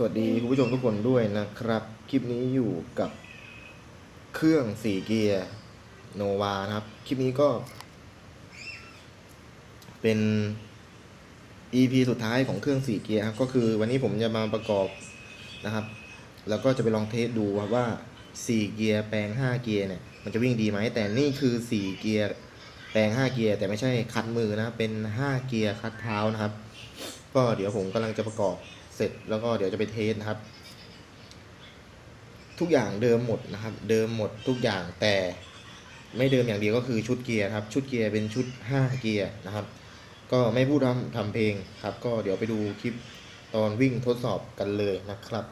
สวัสดีคุณผู้ชมทุกคนด้วยนะครับ คลิปนี้อยู่กับเครื่องสี่เกียร์โนวานะครับ คลิปนี้ก็ เป็น EP สุดท้ายของเครื่องสี่เกียร์ครับก็คือวันนี้ผมจะมาประกอบนะครับ แล้วก็จะไปลองเทสดูครับว่าสี่เกียร์แปลงห้าเกียร์เนี่ยมันจะวิ่งดีไหมแต่นี่คือสี่เกียร์แปลงห้าเกียร์แต่ไม่ใช่คัดมือนะเป็นห้าเกียร์คัดเท้านะครับ ก็เดี๋ยวผมกำลังจะประกอบ เสร็จแล้วก็เดี๋ยวจะไปเทสนะครับ ทุกอย่างเดิมหมดนะครับ เดิมหมดทุกอย่างแต่ไม่เดิมอย่างเดียวก็คือชุดเกียร์ครับ ชุดเกียร์เป็นชุด 5 เกียร์นะครับ ก็ไม่พูดทำทำเพลงครับ ก็เดี๋ยวไปดูคลิปตอนวิ่งทดสอบกันเลยนะครับ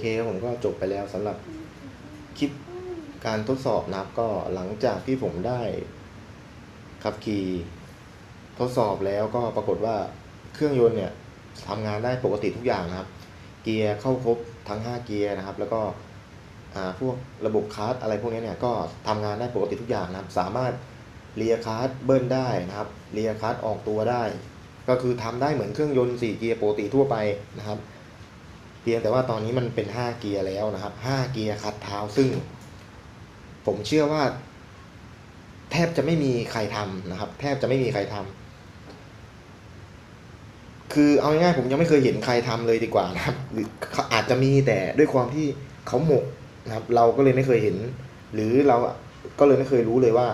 เคครับผมก็จบไปแล้วสำหรับคลิปการทดสอบนะครับ ก็หลังจากที่ผมได้ขับขี่ทดสอบแล้วก็ปรากฏว่าเครื่องยนต์เนี่ยทำงานได้ปกติทุกอย่างนะครับ เกียร์เข้าครบทั้ง 5 เกียร์นะครับ แล้วก็อ่าพวกระบบคลัสอะไรพวกนี้เนี่ยก็ทำงานได้ปกติทุกอย่างนะครับ สามารถเลียคลัสเบิ้ลได้นะครับเลียคลัสออกตัวได้ ก็คือทำได้เหมือนเครื่องยนต์4เกียร์ปกติทั่วไปนะครับ เพียงแต่ว่าตอนนี้มันเป็น 5 เกียร์แล้วนะครับ 5 เกียร์คัดเท้าซึ่ง ผมเชื่อว่า แทบจะไม่มีใครทำนะครับ แทบจะไม่มีใครทำคือเอาง่ายๆผมยังไม่เคยเห็นใครทำเลยดีกว่านะครับหรือาอาจจะมีแต่ด้วยความที่เขาหมกนะครับ เราก็เลยไม่เคยเห็น หรือเราก็เลยไม่เคยรู้เลยว่า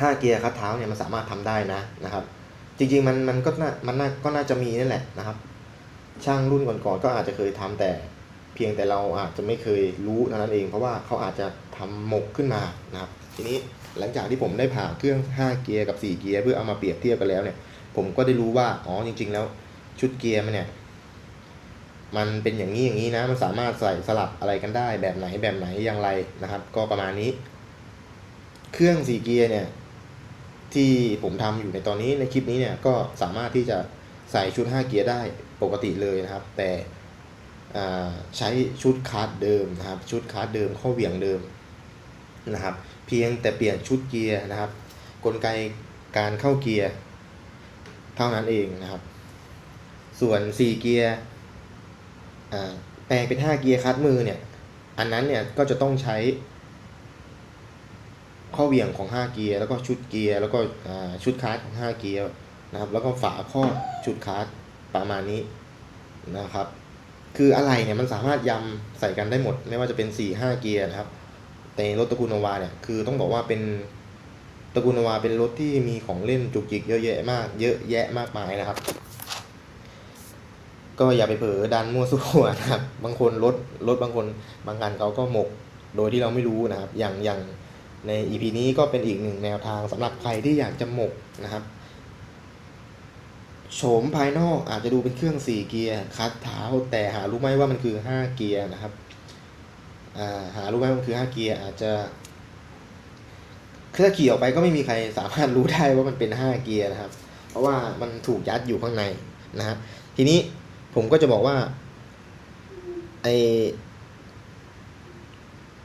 ห้าเกียร์คัดเท้าเนี่ยมันสามารถทำได้นะนะครับ จริงๆมันมันก็น่ามันน่าก็น่าจะมีนั่นแหละนะครับ ช่างรุ่นก่อนๆก็อาจจะเคยทำแต่ เพียงแต่เราอาจจะไม่เคยรู้เท่านั้นเอง เพราะว่าเขาอาจจะทำหมกขึ้นมานะครับ ทีนี้หลังจากที่ผมได้ผ่าเครื่อง 5 เกียร์กับ 4 เกียร์เพื่อเอามาเปรียบเทียบกันแล้วเนี่ย ผมก็ได้รู้ว่าอ๋อจริง ๆ แล้วชุดเกียร์มันเนี่ยมันเป็นอย่างนี้อย่างนี้นะมันสามารถใส่สลับอะไรกันได้ แบบไหนแบบไหนอย่างไรนะครับ ก็ประมาณนี้ เครื่อง4เกียร์เนี่ยที่ผมทำอยู่ในตอนนี้ในคลิปนี้เนี่ยก็สามารถที่จะ ใส่ชุด 5 เกียร์ได้ปกติเลยนะครับ แต่ใช้ชุดคาร์ดเดิมนะครับ ชุดคาร์ดเดิมข้อเหวี่ยงเดิมนะครับ เพียงแต่เปลี่ยนชุดเกียร์นะครับ กลไกการเข้าเกียร์เท่านั้นเองนะครับ ส่วน 4 เกียร์แปลงเป็น 5 เกียร์คัดมือเนี่ย อันนั้นเนี่ยก็จะต้องใช้ ข้อเหวี่ยงของ 5 เกียร์แล้วก็ชุดเกียร์แล้วก็ชุดคาร์ดของ 5 เกียร์ นะครับ แล้วก็ฝาครอบชุดคาร์ดประมาณนี้นะครับ คืออะไรเนี่ยมันสามารถยำใส่กันได้หมด ไม่ว่าจะเป็น 4 5 เกียร์นะครับ แต่รถตระกูลนาวาเนี่ยคือต้องบอกว่าเป็นตระกูลนาวาเป็นรถที่มีของเล่นจุกจิกเยอะแยะมาก เยอะแยะมากมายนะครับ ก็อย่าไปเผลอดันมั่วซั่วนะครับ บางคนรถรถบางคนบางคันเขาก็หมกโดยที่เราไม่รู้นะครับ อย่างอย่างใน EP นี้ก็เป็นอีกหนึ่งแนวทางสำหรับใครที่อยากจะหมกนะครับ โฉมภายนอกอาจจะดูเป็นเครื่อง 4 เกียร์คัดเท้าแต่หารู้ไหมว่ามันคือ 5 เกียร์นะครับาหารู้ไหมมันคือ 5 เกียร์อาจจะถ้าขี่ออกไปก็ไม่มีใครสามารถรู้ได้ว่ามันเป็น 5 เกียร์นะครับ เพราะว่ามันถูกยัดอยู่ข้างในนะครับทีนี้ผมก็จะบอกว่าไอ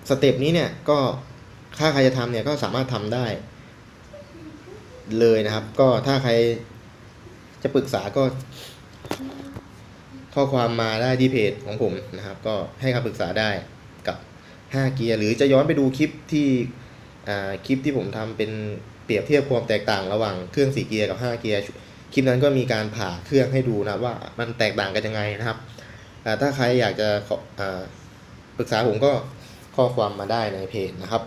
สเต็ปนี้เนี่ยก็ถ้าใครจะทำเนี่ยก็สามารถทำได้เลยนะครับ ก็ถ้าใคร จะปรึกษาก็ ข้อความมาได้ที่เพจของผมนะครับ ก็ให้คำปรึกษาได้กับ 5 เกียร์หรือจะย้อนไปดูคลิปที่คลิปที่ผมทำเป็นเปรียบเทียบความแตกต่างระหว่างเครื่อง4เกียร์กับ 5 เกียร์คลิปนั้นก็มีการผ่าเครื่องให้ดูนะว่ามันแตกต่างกันยังไงนะครับถ้าใครอยากจะปรึกษาผมก็ข้อความมาได้ในเพจนะครับ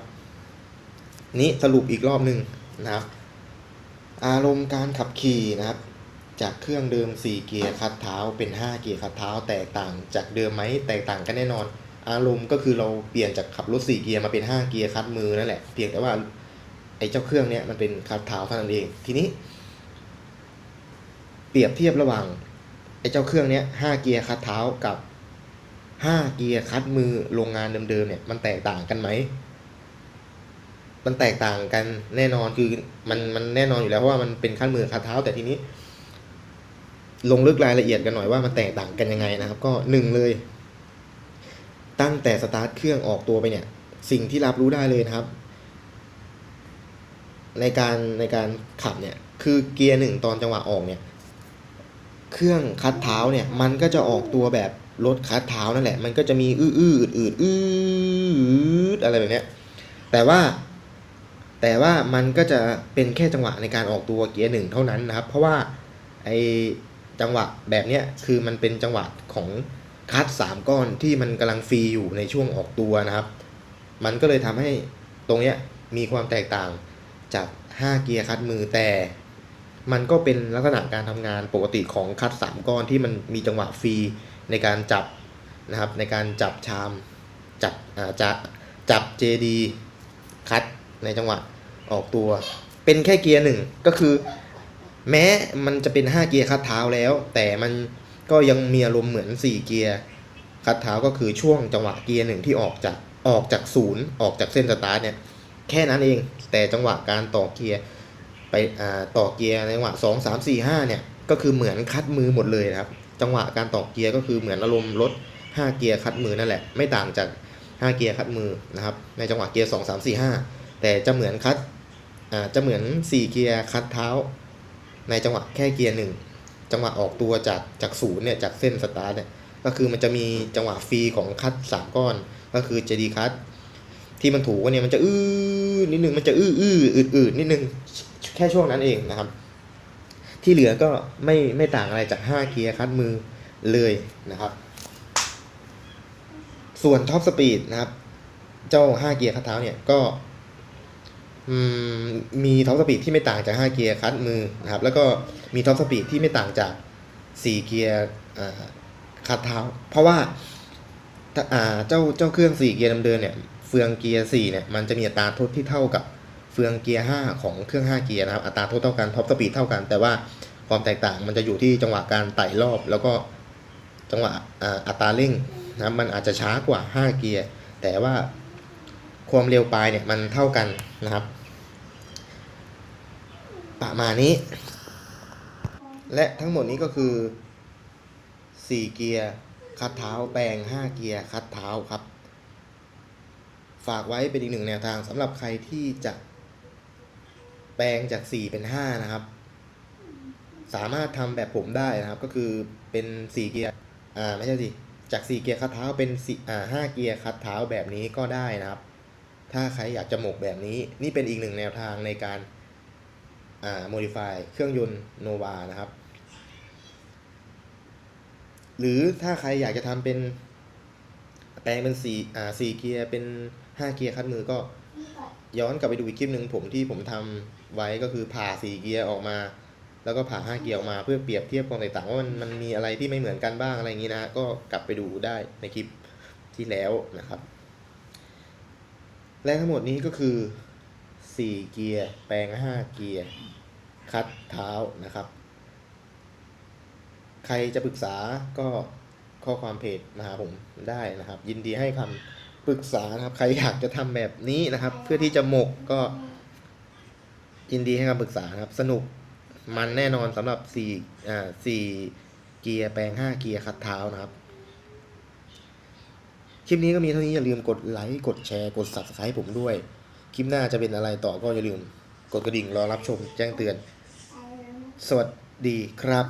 นี้สรุปอีกรอบหนึ่งนะครับ อารมณ์การขับขี่นะครับ จากเครื่องเดิม 4 เกียร์คัดเท้าเป็น 5 เกียร์คัดเท้าแตกต่างจากเดิมไหมแตกต่างกันแน่นอน อารมณ์ก็คือเราเปลี่ยนจากขับรถ 4 เกียร์มาเป็น 5 เกียร์คัดมือนั่นแหละเพียงแต่ว่าไอ้เจ้าเครื่องเนี้ยมันเป็นคัดเท้าเท่านั้นเอง ทีนี้ เปรียบเทียบระหว่างไอ้เจ้าเครื่องเนี้ย5เกียร์คัดเท้ากับ5เกียร์คัดมือโรงงานเดิมๆเนี่ยมันแตกต่างกันไหมมันแตกต่างกันแน่นอนคือมันมันแน่นอนอยู่แล้วเพราะว่ามันเป็นขั้นมือคัดเท้าแต่ทีนี้ ลงลึกรายละเอียดกันหน่อยว่ามันแตกต่างกันยังไงนะครับ ก็หนึ่งเลย ตั้งแต่สตาร์ทเครื่องออกตัวไปเนี่ย สิ่งที่รับรู้ได้เลยนะครับ ในการในการขับเนี่ย คือเกียร์หนึ่งตอนจังหวะออกเนี่ย เครื่องคัดเท้าเนี่ย มันก็จะออกตัวแบบรถคัดเท้านั่นแหละ มันก็จะมีอื้ออื้ออืดอืดอะไรแบบเนี้ย แต่ว่าแต่ว่ามันก็จะเป็นแค่จังหวะในการออกตัวเกียร์หนึ่งเท่านั้นนะครับ เพราะว่าไอ จังหวะแบบเนี้ยคือมันเป็นจังหวะของคัดสามก้อนที่มันกำลังฟรีอยู่ในช่วงออกตัวนะครับ มันก็เลยทำให้ตรงเนี้ยมีความแตกต่างจาก 5 เกียร์คัดมือแต่ มันก็เป็นลักษณะการทำงานปกติของคัดสามก้อนที่มันมีจังหวะฟรีในการจับนะครับในการจับชามจับอาจะจับ JD คัดในจังหวะออกตัว เป็นแค่เกียร์หนึ่งก็คือ แม้มันจะเป็น 5 เกียร์คัดเท้าแล้ว แต่มันก็ยังมีอารมณ์เหมือน 4 เกียร์คัดเท้าก็คือช่วงจังหวะเกียร์หนึ่งที่ออกจากออกจากศูนย์ออกจากเส้นสตาร์ทเนี่ยแค่นั้นเอง แต่จังหวะการต่อเกียร์ไปต่อเกียร์ในจังหวะสองสามสี่ห้าเนี่ยก็คือเหมือนคัดมือหมดเลยนะครับ จังหวะการต่อเกียร์ก็คือเหมือนอารมณ์รถห้าเกียร์คัดมือนั่นแหละ ไม่ต่างจากห้าเกียร์คัดมือนะครับในจังหวะเกียร์สองสามสี่ห้าแต่จะเหมือนคัดจะเหมือนสี่เกียร์คัดเท้า ในจังหวะแค่เกียร์หนึ่งจังหวะออกตัวจากจากศูนย์เนี่ยจากเส้นสตาร์ทเนี่ยก็คือมันจะมีจังหวะฟรีของคัดสามก้อน ก็คือเจดีคัดที่มันถูกว่าเนี่ยมันจะอื้อนิดนึงมันจะอื้ออื้ออืดอืดนิดนึงแค่ช่วงนั้นเองนะครับ ที่เหลือก็ไม่ไม่ต่างอะไรจาก 5 เกียร์คัดมือเลยนะครับ ส่วนท็อปสปีดนะครับ เจ้า 5 เกียร์คัดเท้าเนี่ยก็ มีท็อปสปีดที่ไม่ต่างจาก 5 เกียร์คัดมือนะครับแล้วก็มีท็อปสปีดที่ไม่ต่างจาก 4 เกียร์คัดเท้า เพราะว่าเจ้าเจ้าเครื่อง 4 เกียร์ดำเดินเนี่ยเฟืองเกียร์ 4 เนี่ยมันจะมีอัตราทดที่เท่ากับเฟืองเกียร์ 5 ของเครื่อง 5 เกียร์นะครับอัตราทดเท่ากันท็อปสปีดเท่ากัน แต่ว่าความแตกต่างมันจะอยู่ที่จังหวะการไต่รอบ แล้วก็จังหวะอัตราเร่งนะครับมันอาจจะช้ากว่า 5 เกียร์ แต่ว่าความเร็วปลายเนี่ยมันเท่ากันนะครับ ประมาณนี้ และทั้งหมดนี้ก็คือ 4 เกียร์ คัดเท้าแปลง 5 เกียร์ คัดเท้าครับ ฝากไว้เป็นอีกหนึ่งแนวทางสำหรับใครที่จะแปลงจาก 4 เป็น 5 นะครับ สามารถทำแบบผมได้นะครับ ก็คือเป็น 4 เกียร์ อ่า ไม่ใช่สิ จาก 4 เกียร์คัดเท้าเป็น4อ่า5เกียร์คัดเท้าแบบนี้ก็ได้นะครับ ถ้าใครอยากจะหมกแบบนี้ นี่เป็นอีกหนึ่งแนวทางในการ อ่า modify เครื่องยนต์ Nova นะครับ หรือถ้าใครอยากจะทำเป็น แปลงเป็นสี่อ่าสี่เกียร์เป็นห้าเกียร์คัดมือก็ย้อนกลับไปดูอีกคลิปหนึ่งผมที่ผมทำไว้ก็คือผ่าสี่เกียร์ออกมา แล้วก็ผ่าห้าเกียร์ออกมาเพื่อเปรียบเทียบความแตกต่างว่ามันมันมีอะไรที่ไม่เหมือนกันบ้างอะไรอย่างนี้นะก็กลับไปดูได้ในคลิปที่แล้วนะครับ และทั้งหมดนี้ก็คือ สี่เกียร์ แปลงห้าเกียร์ คัดเท้านะครับ ใครจะปรึกษาก็ข้อความเพจมาหาผมได้นะครับ ยินดีให้คำปรึกษานะครับ ใครอยากจะทำแบบนี้นะครับ เพื่อที่จะหมกก็ยินดีให้คำปรึกษาครับ สนุกมันแน่นอนสำหรับสี่อ่าสี่เกียร์แปลงห้าเกียร์คัดเท้านะครับคลิปนี้ก็มีเท่านี้อย่าลืมกดไลค์ กดแชร์ กด subscribe ผมด้วย คลิปหน้าจะเป็นอะไรต่อก็อย่าลืม กดกระดิ่งรอรับชมแจ้งเตือน สวัสดีครับ